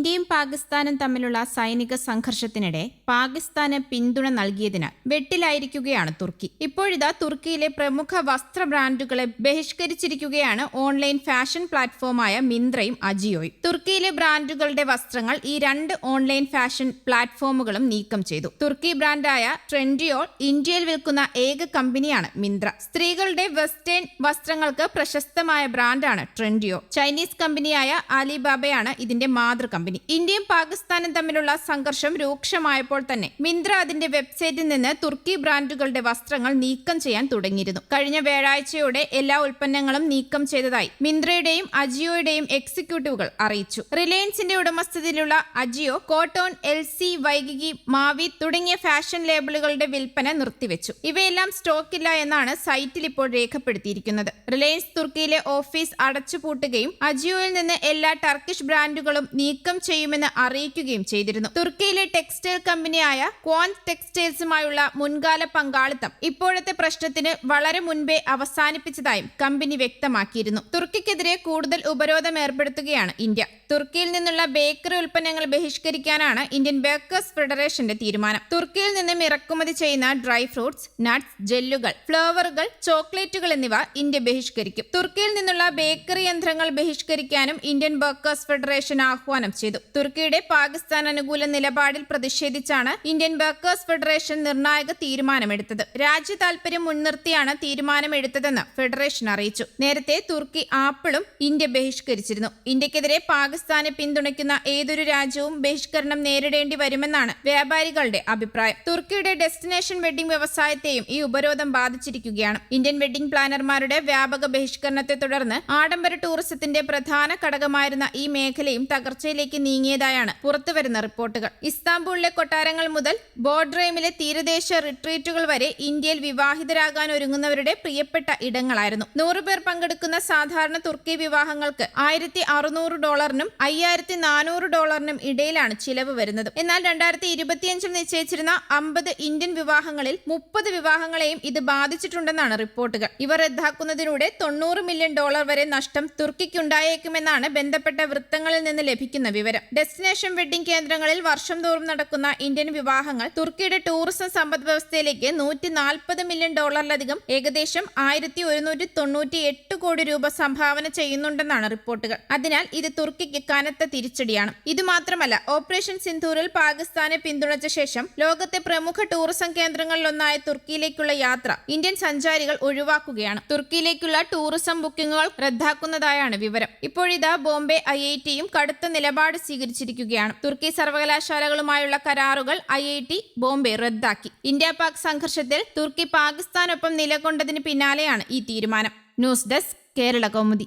ഇന്ത്യയും പാകിസ്ഥാനും തമ്മിലുള്ള സൈനിക സംഘർഷത്തിനിടെ പാകിസ്ഥാന് പിന്തുണ നൽകിയതിനാൽ വെട്ടിലായിരിക്കുകയാണ് തുർക്കി. ഇപ്പോഴിതാ തുർക്കിയിലെ പ്രമുഖ വസ്ത്ര ബ്രാൻഡുകളെ ബഹിഷ്കരിച്ചിരിക്കുകയാണ് ഓൺലൈൻ ഫാഷൻ പ്ലാറ്റ്ഫോമായ മിന്ത്രയും അജിയോയും. തുർക്കിയിലെ ബ്രാൻഡുകളുടെ വസ്ത്രങ്ങൾ ഈ രണ്ട് ഓൺലൈൻ ഫാഷൻ പ്ലാറ്റ്ഫോമുകളും നീക്കം ചെയ്തു. തുർക്കി ബ്രാൻഡായ ട്രെൻഡിയോൾ ഇന്ത്യയിൽ വിൽക്കുന്ന ഏക കമ്പനിയാണ് മിന്ത്ര. സ്ത്രീകളുടെ വെസ്റ്റേൺ വസ്ത്രങ്ങൾക്ക് പ്രശസ്തമായ ബ്രാൻഡാണ് ട്രെൻഡിയോ ചൈനീസ് കമ്പനിയായ അലിബാബയാണ് ഇതിന്റെ മാതൃ കമ്പനി ഇന്ത്യയും പാകിസ്ഥാനും തമ്മിലുള്ള സംഘർഷം രൂക്ഷമായപ്പോൾ തന്നെ മിന്ത്ര അതിന്റെ വെബ്സൈറ്റിൽ നിന്ന് തുർക്കി ബ്രാൻഡുകളുടെ വസ്ത്രങ്ങൾ നീക്കം ചെയ്യാൻ തുടങ്ങിയിരുന്നു. കഴിഞ്ഞ വ്യാഴാഴ്ചയോടെ എല്ലാ ഉൽപ്പന്നങ്ങളും നീക്കം ചെയ്തതായി മിന്ത്രയുടെയും അജിയോയുടെയും എക്സിക്യൂട്ടീവുകൾ അറിയിച്ചു. റിലയൻസിന്റെ ഉടമസ്ഥതയിലുള്ള AJIO cotton L C Waikiki Mavi തുടങ്ങിയ ഫാഷൻ ലേബിളുകളുടെ വിൽപ്പന നിർത്തിവെച്ചു. ഇവയെല്ലാം സ്റ്റോക്കില്ല എന്നാണ് സൈറ്റിൽ ഇപ്പോൾ രേഖപ്പെടുത്തിയിരിക്കുന്നത്. റിലയൻസ് തുർക്കിയിലെ ഓഫീസ് അടച്ചുപൂട്ടുകയും അജിയോയിൽ നിന്ന് എല്ലാ ടർക്കിഷ് ബ്രാൻഡുകളും നീക്കം ചെയ്യുമെന്ന് അറിയിക്കുകയും ചെയ്തിരുന്നു. തുർക്കിയിലെ ടെക്സ്റ്റൈൽ കമ്പനിയായ ക്വാൻ ടെക്സ്റ്റൈൽസുമായുള്ള മുൻകാല പങ്കാളിത്തം ഇപ്പോഴത്തെ പ്രശ്നത്തിന് വളരെ മുൻപേ അവസാനിപ്പിച്ചതായും കമ്പനി വ്യക്തമാക്കിയിരുന്നു. തുർക്കിക്കെതിരെ കൂടുതൽ ഉപരോധം ഏർപ്പെടുത്തുകയാണ് ഇന്ത്യ. തുർക്കിയിൽ നിന്നുള്ള ബേക്കറി ഉൽപ്പന്നങ്ങൾ ബഹിഷ്കരിക്കാനാണ് ഇന്ത്യൻ ബേക്കേഴ്സ് ഫെഡറേഷന്റെ തീരുമാനം. തുർക്കിയിൽ നിന്നും ഇറക്കുമതി ചെയ്യുന്ന ഡ്രൈ ഫ്രൂട്ട്സ് നട്ട്സ് ജെല്ലുകൾ ഫ്ലേവറുകൾ ചോക്ലേറ്റുകൾ എന്നിവ ഇന്ത്യ ബഹിഷ്കരിക്കും. തുർക്കിയിൽ നിന്നുള്ള ബേക്കറി യന്ത്രങ്ങൾ ബഹിഷ്കരിക്കാനും ഇന്ത്യൻ ബേക്കേഴ്സ് ഫെഡറേഷൻ ആഹ്വാനം ചെയ്തു. തുർക്കിയുടെ പാകിസ്ഥാൻ അനുകൂല നിലപാടിൽ പ്രതിഷേധിച്ചാണ് ഇന്ത്യൻ വർക്കേഴ്സ് ഫെഡറേഷൻ നിർണായക തീരുമാനമെടുത്തത്. രാജ്യ താൽപര്യം മുൻനിർത്തിയാണ് തീരുമാനമെടുത്തതെന്ന് ഫെഡറേഷൻ അറിയിച്ചു. നേരത്തെ തുർക്കി ആപ്പിളും ഇന്ത്യ ബഹിഷ്കരിച്ചിരുന്നു. ഇന്ത്യക്കെതിരെ പാകിസ്ഥാനെ പിന്തുണയ്ക്കുന്ന ഏതൊരു രാജ്യവും ബഹിഷ്കരണം നേരിടേണ്ടി വരുമെന്നാണ് വ്യാപാരികളുടെ അഭിപ്രായം. തുർക്കിയുടെ ഡെസ്റ്റിനേഷൻ വെഡിംഗ് വ്യവസായത്തെയും ഈ ഉപരോധം ബാധിച്ചിരിക്കുകയാണ്. ഇന്ത്യൻ വെഡിംഗ് പ്ലാനർമാരുടെ വ്യാപക ബഹിഷ്കരണത്തെ തുടർന്ന് ആഡംബര ടൂറിസത്തിന്റെ പ്രധാന ഘടകമായിരുന്ന ഈ മേഖലയും തകർച്ചയിലേക്ക് നീങ്ങിയതായാണ് പുറത്തുവരുന്ന റിപ്പോർട്ടുകൾ. ഇസ്താംബൂളിലെ കൊട്ടാരങ്ങൾ മുതൽ ബോർഡ്രൈമിലെ തീരദേശ റിട്രീറ്റുകൾ വരെ ഇന്ത്യയിൽ വിവാഹിതരാകാൻ ഒരുങ്ങുന്നവരുടെ പ്രിയപ്പെട്ട ഇടങ്ങളായിരുന്നു. നൂറുപേർ പങ്കെടുക്കുന്ന സാധാരണ തുർക്കി വിവാഹങ്ങൾക്ക് ആയിരത്തി അറുന്നൂറ് ഡോളറിനും അയ്യായിരത്തി നാനൂറ് ഡോളറിനും ഇടയിലാണ് ചിലവ് വരുന്നത്. എന്നാൽ രണ്ടായിരത്തി ഇരുപത്തിയഞ്ചിൽ നിശ്ചയിച്ചിരുന്ന അമ്പത് ഇന്ത്യൻ വിവാഹങ്ങളിൽ മുപ്പത് വിവാഹങ്ങളെയും ഇത് ബാധിച്ചിട്ടുണ്ടെന്നാണ് റിപ്പോർട്ടുകൾ. ഇവ റദ്ദാക്കുന്നതിലൂടെ തൊണ്ണൂറ് മില്യൺ ഡോളർ വരെ നഷ്ടം തുർക്കിക്കുണ്ടായേക്കുമെന്നാണ് ബന്ധപ്പെട്ട വൃത്തങ്ങളിൽ നിന്ന് ലഭിക്കുന്ന വിവരം. ഡെസ്റ്റിനേഷൻ വെഡിംഗ് കേന്ദ്രങ്ങളിൽ വർഷം തോറും നടക്കുന്ന ഇന്ത്യൻ വിവാഹങ്ങൾ തുർക്കിയുടെ ടൂറിസം സമ്പദ് വ്യവസ്ഥയിലേക്ക് നൂറ്റി നാൽപ്പത് മില്യൺ ഡോളറിലധികം ഏകദേശം ആയിരത്തി ഒരുന്നൂറ്റി തൊണ്ണൂറ്റി എട്ട് കോടി രൂപ സംഭാവന ചെയ്യുന്നുണ്ടെന്നാണ് റിപ്പോർട്ടുകൾ. അതിനാൽ ഇത് തുർക്കിക്ക് കനത്ത തിരിച്ചടിയാണ്. ഇത് മാത്രമല്ല ഓപ്പറേഷൻ സിന്ധൂരിൽ പാകിസ്ഥാനെ പിന്തുണച്ച ശേഷം ലോകത്തെ പ്രമുഖ ടൂറിസം കേന്ദ്രങ്ങളിലൊന്നായ തുർക്കിയിലേക്കുള്ള യാത്ര ഇന്ത്യൻ സഞ്ചാരികൾ ഒഴിവാക്കുകയാണ്. തുർക്കിയിലേക്കുള്ള ടൂറിസം ബുക്കിംഗുകൾ റദ്ദാക്കുന്നതായാണ് വിവരം. ഇപ്പോഴിതാ ബോംബെ ഐ ഐ ടിയും കടുത്ത സ്വീകരിച്ചിരിക്കുകയാണ്. തുർക്കി സർവകലാശാലകളുമായുള്ള കരാറുകൾ ഐ ഐ ടി ബോംബെ റദ്ദാക്കി. ഇന്ത്യ പാക് സംഘർഷത്തിൽ തുർക്കി പാകിസ്ഥാനൊപ്പം നിലകൊണ്ടതിന് പിന്നാലെയാണ് ഈ തീരുമാനം. News desk Kerala Kaumudi.